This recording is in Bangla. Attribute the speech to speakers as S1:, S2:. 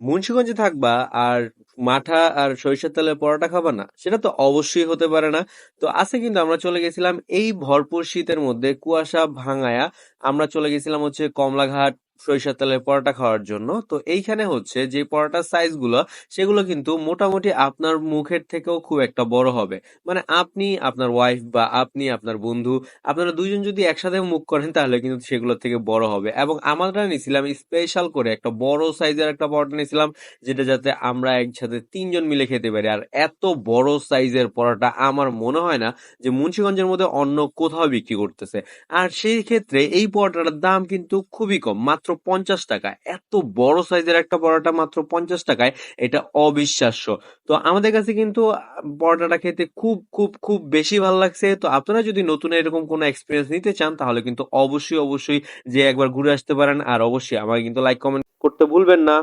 S1: মুন্সিগঞ্জে থাকবা আর মাঠা আর সরিষার তেলের পরোটা খাবা না, সেটা তো অবশ্যই হতে পারে না। তো আছে কিন্তু আমরা চলে গেছিলাম এই ভরপুর শীতের মধ্যে কুয়াশা ভাঙায়া আমরা চলে গেছিলাম হচ্ছে কমলাঘাট সরিষার তেলের পরোটা খাওয়ার জন্য। তো এইখানে হচ্ছে যে পরোটার সাইজগুলো, সেগুলো কিন্তু মোটামুটি আপনার মুখের থেকেও খুব একটা বড় হবে। মানে আপনি, আপনার ওয়াইফ বা আপনি, আপনার বন্ধু, আপনারা দুইজন যদি একসাথে মুখ করেন, তাহলে কিন্তু সেগুলো থেকে বড় হবে। এবং আমরা নিয়েছিলাম স্পেশাল করে একটা বড় সাইজের একটা পরোটা নিয়েছিলাম যেটা যাতে আমরা একসাথে তিনজন মিলে খেতে পারি। আর এত বড় সাইজের পরোটা আমার মনে হয় না যে মুন্সিগঞ্জের মধ্যে অন্য কোথাও বিক্রি করতেছে। আর সেই ক্ষেত্রে এই পরোটাটার দাম কিন্তু খুবই কম, মাত্র পঞ্চাশ টাকা এত বড় সাইজের একটা পরোটা মাত্র পঞ্চাশ টাকায়, এটা অবিশ্বাস্য। তো আমাদের কাছে কিন্তু পরোটাটা খেতে খুব খুব খুব বেশি ভালো লাগছে। তো আপনারা যদি নতুন এরকম কোনো এক্সপিরিয়েন্স নিতে চান, তাহলে কিন্তু অবশ্যই অবশ্যই যে একবার ঘুরে আসতে পারেন। আর অবশ্যই আমাকে কিন্তু লাইক কমেন্ট করতে ভুলবেন না।